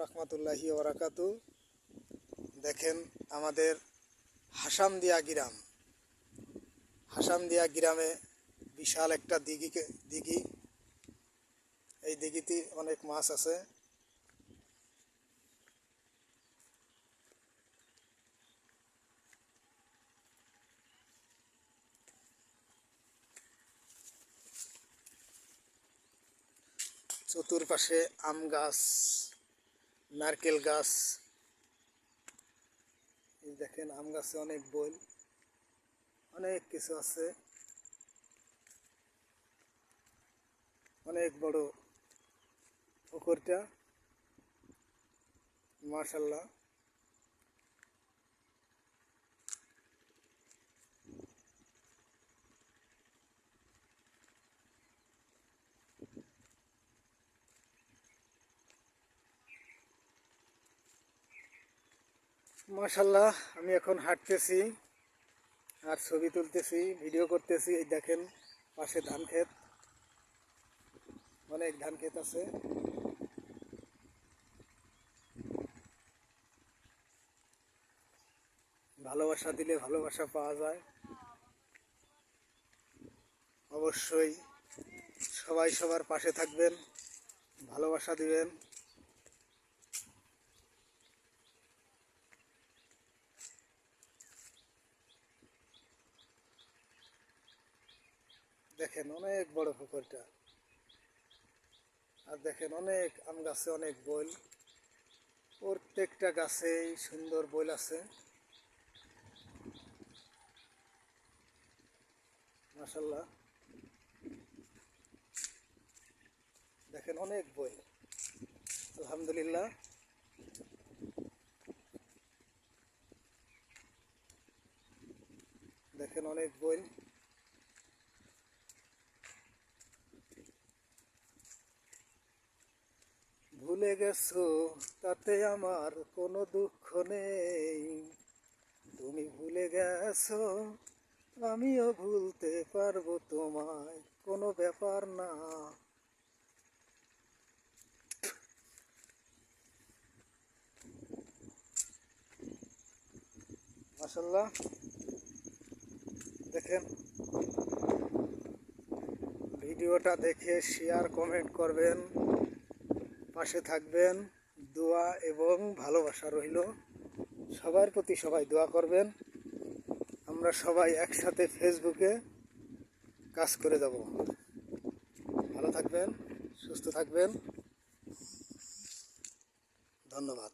রহমতুল্লাহি ওবরাকাতু দেখেন আমাদের হাসামদিয়া গ্রাম। হাসামদিয়া গ্রামে বিশাল একটা দিঘি দিঘি। এই দিঘিতে অনেক মাছ আছে। চতুর্পাশে আম গাছ। নারকেল গাছ। এই দেখেন, আম গাছে অনেক বইল অনেক কিছু আছে। অনেক বড় পুকুরটা মার্শাল্লাহ মাশাল্লাহ আমি এখন হাঁটতেছি আর ছবি তুলতেছি, ভিডিও করতেছি। এই দেখেন, পাশে ধান ক্ষেত। অনেক ধান ক্ষেত আছে। ভালোবাসা দিলে ভালোবাসা পাওয়া যায়। অবশ্যই সবাই সবার পাশে থাকবেন, ভালোবাসা দিবেন। দেখেন অনেক বড় পুকুরটা। আর দেখেন অনেক আম গাছে অনেক বইল। প্রত্যেকটা গাছেই সুন্দর বইল আছে। মাসাল্লাহ দেখেন অনেক বই আলহামদুলিল্লাহ। দেখেন অনেক বই ভুলে গেছো, তাতে আমার কোনো দুঃখ নেই। তুমি ভুলে গেছো, আমিও ভুলতে পারব তোমায়, কোনো ব্যাপার না। মাসাল্লাহ দেখেন। ভিডিওটা দেখে শেয়ার কমেন্ট করবেন। পাশে থাকবেন, দোয়া এবং ভালোবাসা রইল। সবার প্রতি সবাই দোয়া করবেন। আমরা সবাই একসাথে ফেসবুকে কাজ করে যাব। ভালো থাকবেন, সুস্থ থাকবেন। ধন্যবাদ।